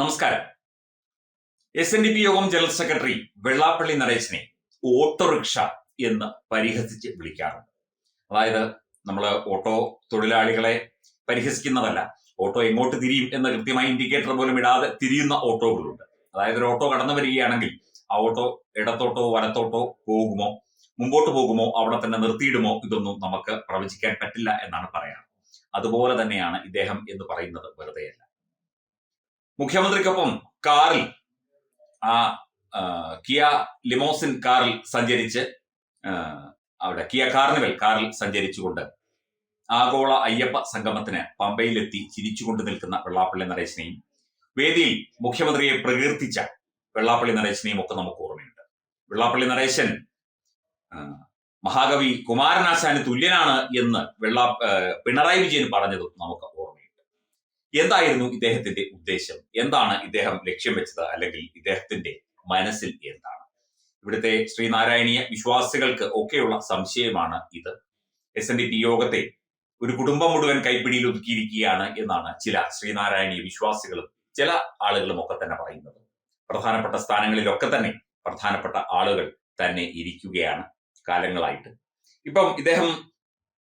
നമസ്കാരം. S N D P യോഗം general secretary Vellappally നടേശനെ ഓട്ടോറിക്ഷ എന്ന് പരിഹസിച്ച് വിളിക്കാറുണ്ട്. അതായത് നമ്മൾ ഓട്ടോ തൊഴിലാളികളെ പരിഹസിക്കുന്നതല്ല ഓട്ടോ എങ്ങോട്ട് തിരിയും എന്ന കൃത്യമായ ഇൻഡിക്കേറ്റർ പോലും ഇടാതെ തിരിയുന്ന ഓട്ടോകളുണ്ട്. അതായത് ഒരു ഓട്ടോ കടന്നു വരികയാണെങ്കിൽ ആ ഓട്ടോ ഇടത്തോട്ടോ വലത്തോട്ടോ പോകുമോ മുമ്പോട്ട് പോകുമോ അവിടെ തന്നെ നിർത്തിയിടുമോ ഇതൊന്നും നമുക്ക് പ്രവചിക്കാൻ പറ്റില്ല എന്നാണ് പറയാറ്. അതുപോലെ തന്നെയാണ് ഇദ്ദേഹം എന്ന് പറയുന്നത് വെറുതെയല്ല. മുഖ്യമന്ത്രിക്കൊപ്പം കാറിൽ ആ കിയ ലിമോസിൻ കാറിൽ സഞ്ചരിച്ച് അവിടെ കിയ കാർണിവൽ കാറിൽ സഞ്ചരിച്ചുകൊണ്ട് ആഗോള അയ്യപ്പ സംഗമത്തിന് പമ്പയിലെത്തി ചിരിച്ചുകൊണ്ട് നിൽക്കുന്ന വെള്ളാപ്പള്ളി നരേശനെയും വേദിയിൽ മുഖ്യമന്ത്രിയെ പ്രകീർത്തിച്ച വെള്ളാപ്പള്ളി നരേശനെയും ഒക്കെ നമുക്ക് ഓർമ്മയുണ്ട്. വെള്ളാപ്പള്ളി നരേശൻ മഹാകവി കുമാരനാശാന് തുല്യനാണ് എന്ന് വെള്ളാ പിണറായി വിജയൻ പറഞ്ഞതും നമുക്ക് എന്തായിരുന്നു ഇദ്ദേഹത്തിന്റെ ഉദ്ദേശം? എന്താണ് ഇദ്ദേഹം ലക്ഷ്യം വെച്ചത്? അല്ലെങ്കിൽ ഇദ്ദേഹത്തിന്റെ മനസ്സിൽ എന്താണ്? ഇവിടുത്തെ ശ്രീനാരായണീയ വിശ്വാസികൾക്ക് ഒക്കെയുള്ള സംശയമാണ് ഇത്. എസ് എൻ ഡി പി യോഗത്തെ ഒരു കുടുംബം മുഴുവൻ കൈപ്പിടിയിൽ ഒതുക്കിയിരിക്കുകയാണ് എന്നാണ് ചില ശ്രീനാരായണീയ വിശ്വാസികളും ചില ആളുകളും ഒക്കെ തന്നെ പറയുന്നത്. പ്രധാനപ്പെട്ട സ്ഥാനങ്ങളിലൊക്കെ തന്നെ പ്രധാനപ്പെട്ട ആളുകൾ തന്നെ ഇരിക്കുകയാണ് കാലങ്ങളായിട്ട്. ഇപ്പം ഇദ്ദേഹം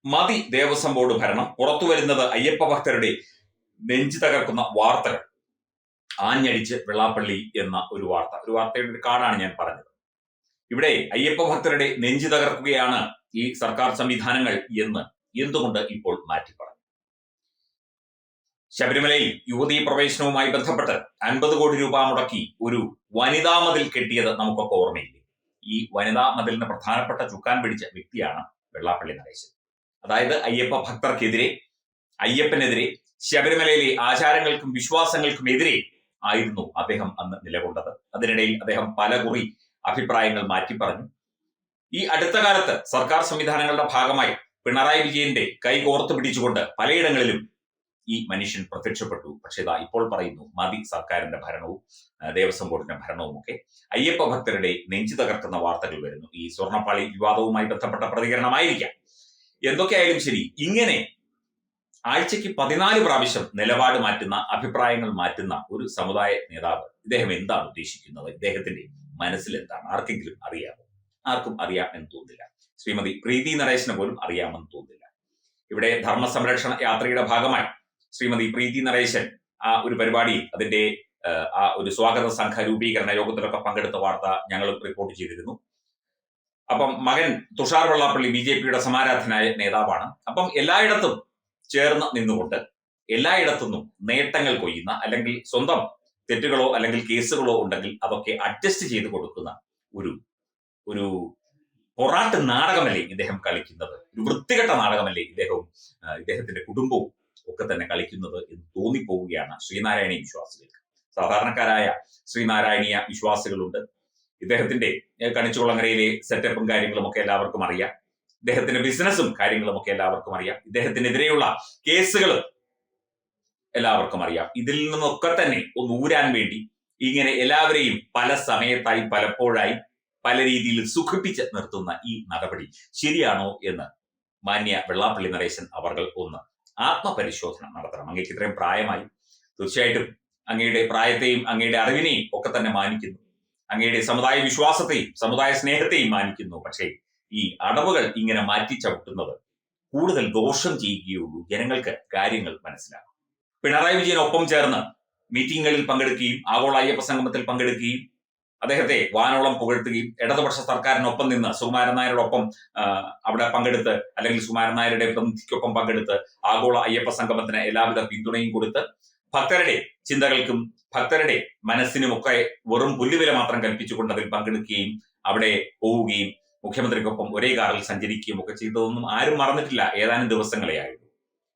മതി ദേവസ്വം ബോർഡ് ഭരണം പുറത്തു വരുന്നത് അയ്യപ്പ ഭക്തരുടെ നെഞ്ചു തകർക്കുന്ന വാർത്തകൾ. ആഞ്ഞടിച്ച് വെള്ളാപ്പള്ളി എന്ന ഒരു വാർത്ത. ഒരു വാർത്തയുടെ ഒരു കാർഡാണ് ഞാൻ പറഞ്ഞത്. ഇവിടെ അയ്യപ്പ ഭക്തരുടെ നെഞ്ചു തകർക്കുകയാണ് ഈ സർക്കാർ സംവിധാനങ്ങൾ എന്ന് എന്തുകൊണ്ട് ഇപ്പോൾ മാറ്റി പറഞ്ഞു? ശബരിമലയിൽ യുവതി പ്രവേശനവുമായി ബന്ധപ്പെട്ട് അൻപത് കോടി രൂപ മുടക്കി ഒരു വനിതാ മതിൽ കെട്ടിയത് നമുക്കൊക്കെ ഓർമ്മയില്ലേ? ഈ വനിതാ മതിലിന് പ്രധാനപ്പെട്ട ചുക്കാൻ പിടിച്ച വ്യക്തിയാണ് വെള്ളാപ്പള്ളി നടേശൻ അതായത് അയ്യപ്പ ഭക്തർക്കെതിരെ അയ്യപ്പനെതിരെ ശബരിമലയിലെ ആചാരങ്ങൾക്കും വിശ്വാസങ്ങൾക്കും എതിരെ ആയിരുന്നു അദ്ദേഹം അന്ന് നിലകൊണ്ടത്. അതിനിടയിൽ അദ്ദേഹം പല കുറി അഭിപ്രായങ്ങൾ മാറ്റി പറഞ്ഞു. ഈ അടുത്ത കാലത്ത് സർക്കാർ സംവിധാനങ്ങളുടെ ഭാഗമായി പിണറായി വിജയന്റെ കൈ കോർത്തു പിടിച്ചുകൊണ്ട് പലയിടങ്ങളിലും ഈ മനുഷ്യൻ പ്രത്യക്ഷപ്പെട്ടു. പക്ഷേ ഇതാ ഇപ്പോൾ പറയുന്നു മതി സർക്കാരിന്റെ ഭരണവും ദേവസ്വം ബോർഡിന്റെ ഭരണവും ഒക്കെ. അയ്യപ്പ ഭക്തരുടെ നെഞ്ചു തകർക്കുന്ന വാർത്തകൾ വരുന്നു. ഈ സ്വർണപ്പാളി വിവാദവുമായി ബന്ധപ്പെട്ട പ്രതികരണമായിരിക്കാം. എന്തൊക്കെയായാലും ശരി ഇങ്ങനെ ആഴ്ചയ്ക്ക് പതിനാല് പ്രാവശ്യം നിലപാട് മാറ്റുന്ന അഭിപ്രായങ്ങൾ മാറ്റുന്ന ഒരു സമുദായ നേതാവ് ഇദ്ദേഹം എന്താണ് ഉദ്ദേശിക്കുന്നത്? ഇദ്ദേഹത്തിന്റെ മനസ്സിൽ എന്താണ്? ആർക്കെങ്കിലും അറിയാമോ? ആർക്കും അറിയാം എന്ന് തോന്നില്ല ശ്രീമതി പ്രീതി നരേശന് പോലും അറിയാമെന്ന് തോന്നില്ല ഇവിടെ ധർമ്മ സംരക്ഷണ യാത്രയുടെ ഭാഗമായി ശ്രീമതി പ്രീതി നരേശൻ ആ ഒരു പരിപാടി അതിന്റെ ആ, ഒരു സ്വാഗത സംഘ രൂപീകരണ യോഗത്തിലൊക്കെ പങ്കെടുത്ത വാർത്ത ഞങ്ങൾ റിപ്പോർട്ട് ചെയ്തിരുന്നു. അപ്പം മകൻ തുഷാർ വെള്ളാപ്പള്ളി ബി ജെ പിയുടെ സമാരാധനായ നേതാവാണ്. അപ്പം എല്ലായിടത്തും ചേർന്ന് നിന്നുകൊണ്ട് എല്ലായിടത്തുനിന്നും നേട്ടങ്ങൾ കൊയ്യുന്ന അല്ലെങ്കിൽ സ്വന്തം തെറ്റുകളോ അല്ലെങ്കിൽ കേസുകളോ ഉണ്ടെങ്കിൽ അതൊക്കെ അഡ്ജസ്റ്റ് ചെയ്ത് കൊടുക്കുന്ന ഒരു ഒരു പൊറാട്ട് നാടകമല്ലേ ഇദ്ദേഹം കളിക്കുന്നത്? ഒരു വൃത്തികെട്ട നാടകമല്ലേ ഇദ്ദേഹവും ഇദ്ദേഹത്തിന്റെ കുടുംബവും ഒക്കെ തന്നെ കളിക്കുന്നത് എന്ന് തോന്നിപ്പോവുകയാണ് ശ്രീനാരായണീയ വിശ്വാസികൾക്ക്. സാധാരണക്കാരായ ശ്രീനാരായണീയ വിശ്വാസികളുണ്ട്. ഇദ്ദേഹത്തിന്റെ കണിച്ചുകുളങ്ങരയിലെ സെറ്റപ്പും കാര്യങ്ങളും ഒക്കെ എല്ലാവർക്കും അറിയാം. ഇദ്ദേഹത്തിന്റെ ബിസിനസ്സും കാര്യങ്ങളും ഒക്കെ എല്ലാവർക്കും അറിയാം. ഇദ്ദേഹത്തിനെതിരെയുള്ള കേസുകളും എല്ലാവർക്കും അറിയാം. ഇതിൽ നിന്നൊക്കെ തന്നെ ഒന്ന് ഊരാൻ വേണ്ടി ഇങ്ങനെ എല്ലാവരെയും പല സമയത്തായി പലപ്പോഴായി പല രീതിയിൽ സുഖിപ്പിച്ച് നിർത്തുന്ന ഈ നടപടി ശരിയാണോ എന്ന് മാന്യ വെള്ളാപ്പള്ളി നരേശൻ അവർകൾ ഒന്ന് ആത്മപരിശോധന നടത്തണം. അങ്ങേക്ക് ഇത്രയും പ്രായമായി. തീർച്ചയായിട്ടും അങ്ങയുടെ പ്രായത്തെയും അങ്ങയുടെ അറിവിനെയും ഒക്കെ തന്നെ മാനിക്കുന്നു. അങ്ങയുടെ സമുദായ വിശ്വാസത്തെയും സമുദായ സ്നേഹത്തെയും മാനിക്കുന്നു. പക്ഷേ ഈ അടവുകൾ ഇങ്ങനെ മാറ്റി ചവിട്ടുന്നത് കൂടുതൽ ദോഷം ചെയ്യുകയുള്ളൂ. ജനങ്ങൾക്ക് കാര്യങ്ങൾ മനസ്സിലാക്കും പിണറായി വിജയൻ ഒപ്പം ചേർന്ന് മീറ്റിങ്ങുകളിൽ പങ്കെടുക്കുകയും ആഗോള അയ്യപ്പ സംഗമത്തിൽ പങ്കെടുക്കുകയും അദ്ദേഹത്തെ വാനോളം പുകഴ്ത്തുകയും ഇടതുപക്ഷ സർക്കാരിനൊപ്പം നിന്ന് സുകുമാരൻ നായരോടൊപ്പം അവിടെ പങ്കെടുത്ത് അല്ലെങ്കിൽ സുകുമാരൻ നായരുടെ പ്രതിനിധിക്കൊപ്പം പങ്കെടുത്ത് ആഗോള അയ്യപ്പ സംഗമത്തിന് എല്ലാവിധ പിന്തുണയും കൊടുത്ത് ഭക്തരുടെ ചിന്തകൾക്കും ഭക്തരുടെ മനസ്സിനുമൊക്കെ വെറും പുല്ലുവില മാത്രം കൽപ്പിച്ചുകൊണ്ട് അതിൽ പങ്കെടുക്കുകയും അവിടെ പോവുകയും മുഖ്യമന്ത്രിക്കൊപ്പം ഒരേ കാറിൽ സഞ്ചരിക്കുകയും ഒക്കെ ചെയ്തതൊന്നും ആരും മറന്നിട്ടില്ല. ഏതാനും ദിവസങ്ങളെ ആയുള്ളൂ.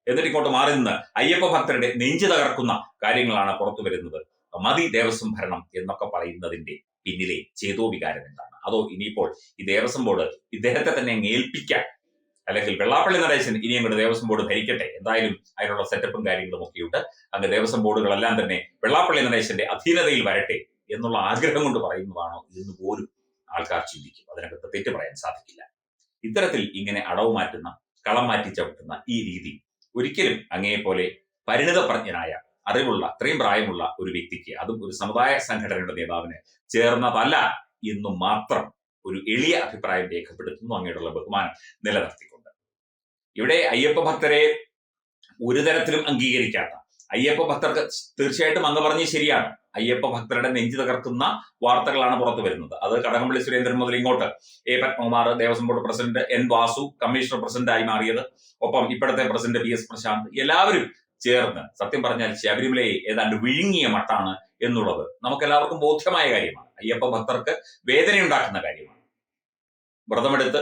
എന്നിട്ട് ഇങ്ങോട്ട് മാറി നിന്ന് അയ്യപ്പ ഭക്തരുടെ നെഞ്ചു തകർക്കുന്ന കാര്യങ്ങളാണ് പുറത്തു വരുന്നത്. മതി ദേവസ്വം ഭരണം എന്നൊക്കെ പറയുന്നതിന്റെ പിന്നിലെ ചേതോ വികാരം എന്താണ്? അതോ ഇനിയിപ്പോൾ ഈ ദേവസ്വം ബോർഡ് ഇദ്ദേഹത്തെ തന്നെ ഏൽപ്പിക്കാൻ അല്ലെങ്കിൽ വെള്ളാപ്പള്ളി നടേശൻ ഇനി അങ്ങോട്ട് ദേവസ്വം ബോർഡ് ഭരിക്കട്ടെ? എന്തായാലും അതിനുള്ള സെറ്റപ്പും കാര്യങ്ങളും ഒക്കെയുണ്ട്. അങ്ങ് ദേവസ്വം ബോർഡുകളെല്ലാം തന്നെ വെള്ളാപ്പള്ളി നടേശന്റെ അധീനതയിൽ വരട്ടെ എന്നുള്ള ആഗ്രഹം കൊണ്ട് പറയുന്നതാണോ എന്ന് പോലും ആൾക്കാർ ചിന്തിക്കും അതിനകത്ത് തെറ്റ് പറയാൻ സാധിക്കില്ല. ഇത്തരത്തിൽ ഇങ്ങനെ അടവ് മാറ്റുന്ന കളം മാറ്റി ചവിട്ടുന്ന ഈ രീതി ഒരിക്കലും അങ്ങേപോലെ പരിണിതപ്രജ്ഞനായ അറിവുള്ള അത്രയും പ്രായമുള്ള ഒരു വ്യക്തിക്ക് അതും ഒരു സമുദായ സംഘടനയുടെ നേതാവിന് ചേർന്നതല്ല എന്നു മാത്രം ഒരു എളിയ അഭിപ്രായം രേഖപ്പെടുത്തുന്നു അങ്ങയോടുള്ള ബഹുമാനം നിലനിർത്തിക്കൊണ്ട്. ഇവിടെ അയ്യപ്പ ഭക്തരെ ഒരു തരത്തിലും അംഗീകരിക്കാത്ത അയ്യപ്പ ഭക്തർക്ക് തീർച്ചയായിട്ടും അങ്ങ് പറഞ്ഞ് ശരിയാണ്. അയ്യപ്പ ഭക്തരുടെ നെഞ്ചു തകർക്കുന്ന വാർത്തകളാണ് പുറത്തു വരുന്നത്. അത് കടകംപള്ളി സുരേന്ദ്രൻ മുതൽ ഇങ്ങോട്ട് A. Padmakumar Devaswom board president N. Vasu commissioner പ്രസിഡന്റായി മാറിയത്. ഒപ്പം ഇപ്പോഴത്തെ പ്രസിഡന്റ് പി എസ്. പ്രശാന്ത്. എല്ലാവരും ചേർന്ന് സത്യം പറഞ്ഞാൽ ശബരിമലയെ ഏതാണ്ട് വിഴുങ്ങിയ മട്ടാണ് എന്നുള്ളത് നമുക്ക് എല്ലാവർക്കും ബോധ്യമായ കാര്യമാണ്. അയ്യപ്പ ഭക്തർക്ക് വേദനയുണ്ടാക്കുന്ന കാര്യമാണ്. വ്രതമെടുത്ത്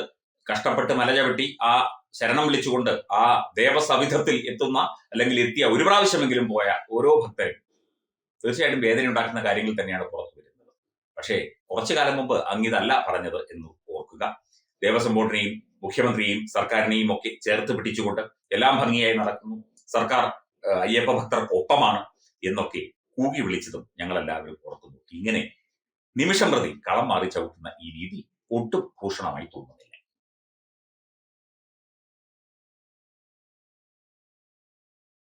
കഷ്ടപ്പെട്ട് മലചവിട്ടി ആ ശരണം വിളിച്ചുകൊണ്ട് ആ ദേവസവിധത്തിൽ എത്തുന്ന അല്ലെങ്കിൽ എത്തിയ ഒരു പ്രാവശ്യമെങ്കിലും പോയ ഓരോ ഭക്തരും തീർച്ചയായിട്ടും വേദന ഉണ്ടാക്കുന്ന കാര്യങ്ങൾ തന്നെയാണ് പുറത്തു വരുന്നത്. പക്ഷേ കുറച്ചു കാലം മുമ്പ് അങ്ങിതല്ല പറഞ്ഞത് എന്ന് ഓർക്കുക. ദേവസ്വം ബോർഡിനെയും മുഖ്യമന്ത്രിയെയും സർക്കാരിനെയും ഒക്കെ ചേർത്ത് പിടിച്ചുകൊണ്ട് എല്ലാം ഭംഗിയായി നടക്കുന്നു. സർക്കാർ അയ്യപ്പ ഭക്തർക്ക് ഒപ്പമാണ് എന്നൊക്കെ കൂകി വിളിച്ചതും ഞങ്ങളെല്ലാവരും ഓർക്കുന്നു. ഇങ്ങനെ നിമിഷം പ്രതി കളം മാറി ചവിട്ടുന്ന ഈ രീതി ഒട്ടും ഭൂഷണമായി തോന്നുന്നു